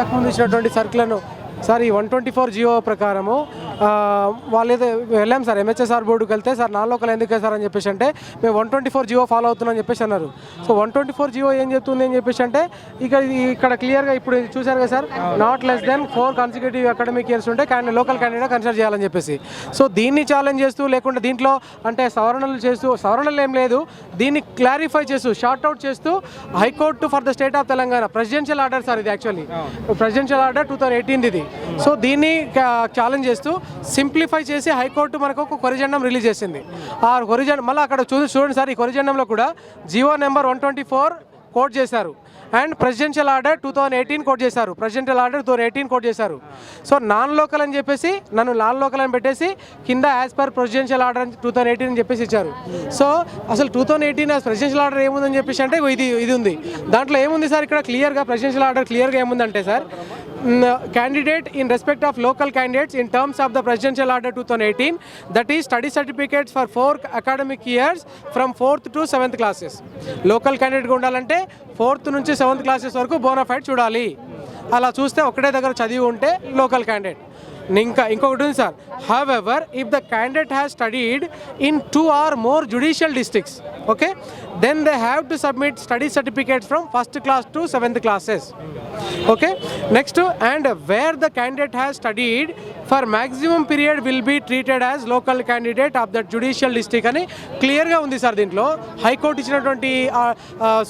ఇంతకుముందు ఇచ్చినటువంటి సర్కులను సార్ ఈ వన్ ట్వంటీ ఫోర్ జియో ప్రకారము ఆ, వాళ్ళు సార్ ఎంహెచ్ఎస్ఆర్ బోర్డుకి వెళ్తే సార్ నాన్ లోకల్ ఎందుకు సార్ అని చెప్పేసి అంటే మేము one twenty four GO follow అవుతున్నాం అని చెప్పేసి అన్నారు. So one twenty four GO ఏం చెప్తుంది అని చెప్పేసి అంటే ఇక ఇది ఇక్కడ క్లియర్గా ఇప్పుడు చూశారు కదా sir not less than four consecutive academic years ఉంటే క్యాండి లోకల్ క్యాండిడేట్ కన్సిడర్ చేయాలని చెప్పేసి. సో దీన్ని ఛాలెంజ్ చేస్తూ లేకుంటే దీంట్లో అంటే సవరణలు చేస్తూ సవరణలు ఏం లేదు దీన్ని క్లారిఫై చేస్తూ షార్ట్ అవుట్ చేస్తూ high court for the state of Telangana presidential order sir ఇది actually presidential order two thousand eighteen ఇది. సో దీన్ని ఛాలెంజ్ చేస్తూ సింప్లిఫై చేసి హైకోర్టు మనకు ఒక కొరిజెండం రిలీజ్ చేసింది. ఆ కొరిజెండం మళ్ళీ అక్కడ చూ చూడండి సార్ ఈ కొరిజెండంలో కూడా GO number one twenty four quote చేశారు. And presidential order two thousand eighteen quote చేశారు. Presidential order two thousand eighteen quote చేశారు. సో నాన్ లోకల్ అని చెప్పేసి నన్ను నాన్ లోకల్ అని పెట్టేసి కింద యాజ్ పర్ ప్రెసిడెన్షియల్ ఆర్డర్ అని టూ థౌసండ్ ఎయిటీన్ అని చెప్పేసి ఇచ్చారు. సో అసలు two thousand eighteen presidential order ఏముందని చెప్పేసి అంటే ఇది ఇది ఉంది. దాంట్లో ఏముంది సార్ ఇక్కడ? క్లియర్గా ప్రెసిడెన్షియల్ ఆర్డర్ క్లియర్గా ఏముందంటే sir candidate in respect of local candidates in terms of the presidential order two thousand eighteen that is study certificates for four academic years from fourth to seventh classes local క్యాండిడేట్గా ఉండాలంటే fourth నుంచి seventh classes వరకు bonafide చూడాలి. అలా చూస్తే ఒకటే దగ్గర చదివి ఉంటే లోకల్ క్యాండిడేట్ ఇంకా ఇంకొకటి ఉంది sir. However if the candidate has studied in two or more judicial districts okay then they have to submit study certificates from first class to seventh classes okay next and where the candidate has studied for maximum period will be treated as local candidate of that judicial district అని క్లియర్గా ఉంది sir దీంట్లో. High court ఇచ్చినటువంటి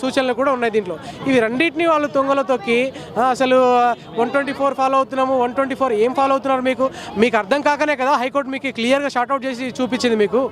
సూచనలు కూడా ఉన్నాయి దీంట్లో. ఇవి రెండింటిని వాళ్ళు తొంగలో తొక్కి అసలు వన్ ట్వంటీ ఫోర్ ఫాలో అవుతున్నాము వన్ ట్వంటీ ఫోర్ ఏం ఫాలో అవుతున్నారు మీకు? మీకు అర్థం కాకనే కదా హైకోర్టు మీకు క్లియర్గా షార్ట్అవుట్ చేసి చూపించింది మీకు.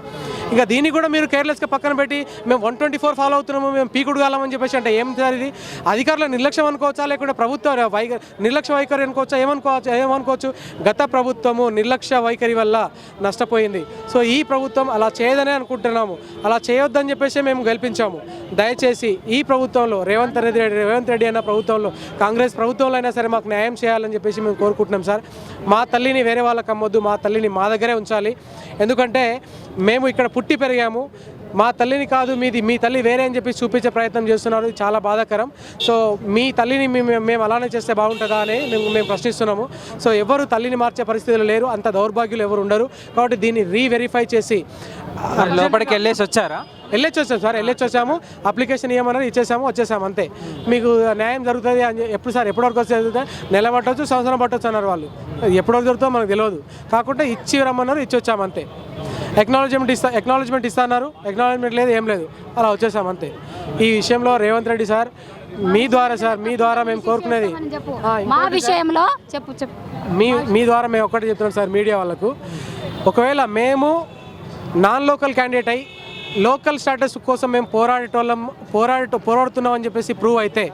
ఇక దీన్ని కూడా మీరు కేర్లెస్గా పక్కన పెట్టి మేము వన్ ట్వంటీ ఫోర్ ఫాలో అవుతున్నాము మేము పీకుడు కాలమని చెప్పేసి అంటే ఏం సార్ ఇది? అధికారుల నిర్లక్ష్యం అనుకోవచ్చా లేకుంటే ప్రభుత్వ వై నిర్లక్ష్య వైఖరి అనుకోవచ్చా ఏమనుకోవచ్చు ఏమనుకోవచ్చు? గత ప్రభుత్వము నిర్లక్ష్య వైఖరి వల్ల నష్టపోయింది. సో ఈ ప్రభుత్వం అలా చేయదనే అనుకుంటున్నాము. అలా చేయొద్దని చెప్పేసి మేము గెలిపించాము. దయచేసి ఈ ప్రభుత్వంలో రేవంత్ రెడ్డి రేవంత్ రెడ్డి అన్న ప్రభుత్వంలో కాంగ్రెస్ ప్రభుత్వంలో అయినా సరే మాకు న్యాయం చేయాలని చెప్పేసి మేము కోరుకుంటున్నాం సార్. మా తల్లిని వేరే వాళ్ళకి అమ్మొద్దు మా తల్లిని మా దగ్గరే ఉంచాలి. ఎందుకంటే మేము ఇక్కడ పుట్టి పెరిగాము. మా తల్లిని కాదు మీది మీ తల్లి వేరే అని చెప్పి చూపించే ప్రయత్నం చేస్తున్నారు. చాలా బాధాకరం. సో మీ తల్లిని మేము మేము అలానే చేస్తే బాగుంటుందా అని మేము మేము ప్రశ్నిస్తున్నాము. సో ఎవరు తల్లిని మార్చే పరిస్థితులు లేరు. అంత దౌర్భాగ్యులు ఎవరు ఉండరు. కాబట్టి దీన్ని రీవెరిఫై చేసి లోపలికి వెళ్ళేసి వచ్చారా? వెళ్ళొచ్చి వచ్చాము సార్ వెళ్ళొచ్చి వచ్చాము అప్లికేషన్ ఇవ్వమన్నారు ఇచ్చేసాము వచ్చేసాము అంతే. మీకు న్యాయం జరుగుతుంది అని ఎప్పుడు సార్ ఎప్పటి వరకు వస్తే జరుగుతుంది? నెల పట్టవచ్చు సంవత్సరం పట్టవచ్చు అన్నారు వాళ్ళు. ఎప్పటి వరకు జరుగుతుందో మనకు తెలియదు. కాకుండా ఇచ్చి రమ్మన్నారు ఇచ్చి వచ్చాము అంతే. ఎక్నాలజ్మెంట్ ఇస్తా ఎక్నాలజ్మెంట్ ఇస్తా అన్నారు ఎక్నాలజ్మెంట్ లేదు ఏం లేదు. అలా వచ్చేసాం అంతే. ఈ విషయంలో రేవంత్ రెడ్డి సార్ మీ ద్వారా సార్ మీ ద్వారా మేము కోరుకునేది మా విషయంలో చెప్పు చెప్పు. మీ మీ ద్వారా మేము ఒక్కటి చెప్తున్నాం సార్ మీడియా వాళ్ళకు. ఒకవేళ మేము నాన్ లోకల్ క్యాండిడేట్ అయి లోకల్ స్టాటస్ కోసం మేము పోరాడేటోళ్ళం పోరాడట పోరాడుతున్నామని చెప్పేసి ప్రూవ్ అయితే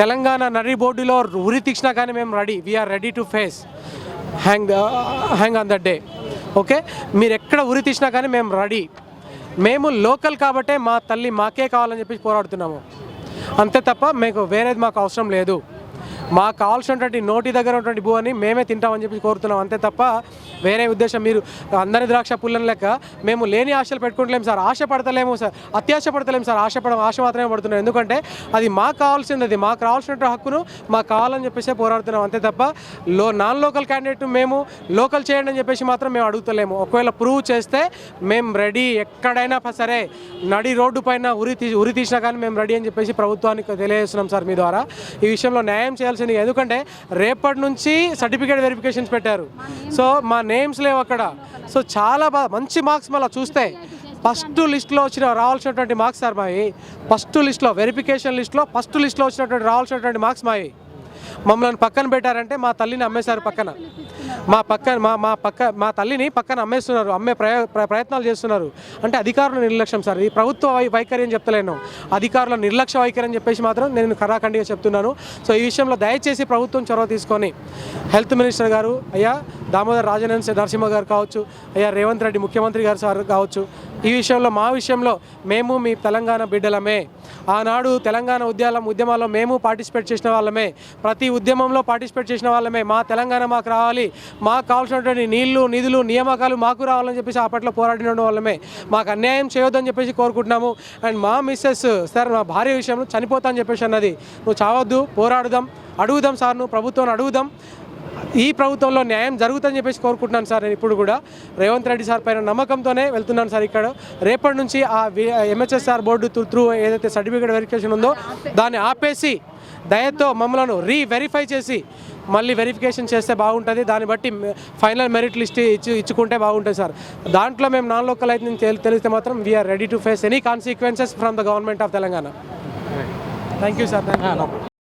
తెలంగాణ నడి బోర్డులో ఉరి తీసినా కానీ మేము ready we are ready to face hang hang on that day okay మీరు ఎక్కడ ఉరి తీసినా కానీ మేము రెడీ మేము లోకల్ కాబట్టే మా తల్లి మాకే కావాలని చెప్పి పోరాడుతున్నాము. అంతే తప్ప మీకు వేరేది మాకు అవసరం లేదు. మాకు కావాల్సినటువంటి నోటి దగ్గర ఉన్నటువంటి భూ అని మేమే తింటామని చెప్పి కోరుతున్నాం. అంతే తప్ప వేరే ఉద్దేశం మీరు అందరి ద్రాక్ష పుల్లని లెక్క మేము లేని ఆశలు పెట్టుకుంటలేము సార్. ఆశ పడతలేము సార్. అత్యాశ పడతలేము సార్. ఆశ పడ ఆశ మాత్రమే పడుతున్నాం. ఎందుకంటే అది మాకు కావాల్సింది అది. మాకు రావాల్సిన హక్కును మాకు కావాలని చెప్పేసి పోరాడుతున్నాం. అంతే తప్ప లో నాన్ లోకల్ క్యాండిడేట్ మేము లోకల్ చేయండి అని చెప్పేసి మాత్రం మేము అడుగుతలేము. ఒకవేళ ప్రూవ్ చేస్తే మేము రెడీ ఎక్కడైనా సరే నడి రోడ్డు పైన ఉరి తీ ఉరి తీసినా కానీ మేము రెడీ అని చెప్పేసి ప్రభుత్వానికి తెలియజేస్తున్నాం సార్ మీ ద్వారా. ఈ విషయంలో న్యాయం చేయాల్సింది ఎందుకంటే రేపటి నుంచి సర్టిఫికేట్ వెరిఫికేషన్స్ పెట్టారు. సో మా నేమ్స్ లేవు అక్కడ. సో చాలా బాగా మంచి మార్క్స్ మళ్ళీ చూస్తే. ఫస్ట్ లిస్ట్లో వచ్చిన రావాల్సినటువంటి మార్క్స్ సార్ మావి. ఫస్ట్ లిస్ట్లో వెరిఫికేషన్ లిస్ట్లో ఫస్ట్ లిస్ట్లో వచ్చినటువంటి రావాల్సినటువంటి మార్క్స్ మావి. మమ్మల్ని పక్కన పెట్టారంటే మా తల్లిని అమ్మేశారు పక్కన. మా పక్కన మా మా పక్క మా తల్లిని పక్కన అమ్మేస్తున్నారు అమ్మే ప్ర- ప్రయత్నాలు చేస్తున్నారు. అంటే అధికారుల నిర్లక్ష్యం సార్ ఈ ప్రభుత్వ వైఖరి అని చెప్తలేను అధికారుల నిర్లక్ష్య వైఖరి అని చెప్పేసి మాత్రం నేను కరాఖండిగా చెప్తున్నాను. సో ఈ విషయంలో దయచేసి ప్రభుత్వం చొరవ తీసుకొని హెల్త్ మినిస్టర్ గారు అయ్యా దామోదర్ రాజనేన్ నరసింహ గారు కావచ్చు అయ్యా రేవంత్ రెడ్డి ముఖ్యమంత్రి గారు సార్ కావచ్చు ఈ విషయంలో మా విషయంలో మేము మీ తెలంగాణ బిడ్డలమే. ఆనాడు తెలంగాణ ఉద్యాలం ఉద్యమాల్లో మేము పార్టిసిపేట్ చేసిన వాళ్ళమే. ప్రతి ఉద్యమంలో పార్టిసిపేట్ చేసిన వాళ్ళమే. మా తెలంగాణ మాకు రావాలి. మాకు కావాల్సినటువంటి నీళ్ళు నిధులు నియామకాలు మాకు రావాలని చెప్పేసి అప్పట్లో పోరాడిన వాళ్ళమే. మాకు అన్యాయం చేయొద్దని చెప్పేసి కోరుకుంటున్నాము. అండ్ మా మిస్సెస్ సార్ మా భార్య విషయంలో చనిపోతా అని చెప్పేసి అన్నది. నువ్వు చావద్దు పోరాడుదాం అడుగుదాం సార్ను ప్రభుత్వాన్ని అడుగుదాం. ఈ ప్రభుత్వంలో న్యాయం జరుగుతుందని చెప్పేసి కోరుకుంటున్నాను సార్ నేను ఇప్పుడు కూడా. రేవంత్ రెడ్డి సార్ పైన నమ్మకంతోనే వెళ్తున్నాను సార్ ఇక్కడ. రేపటి నుంచి ఆ ఎంహెచ్ఎస్ఆర్ బోర్డు త్రూ ఏదైతే సర్టిఫికేట్ వెరిఫికేషన్ ఉందో దాన్ని ఆపేసి దయతో మమ్మలను రీ వెరిఫై చేసి మళ్ళీ వెరిఫికేషన్ చేస్తే బాగుంటుంది. దాన్ని బట్టి ఫైనల్ మెరిట్ లిస్ట్ ఇచ్చి ఇచ్చుకుంటే బాగుంటుంది సార్. దాంట్లో మేము నాన్ లోకల్ అయితే తెలి- తెలిస్తే మాత్రం we are ready to face any consequences from the government of Telangana thank you sir thank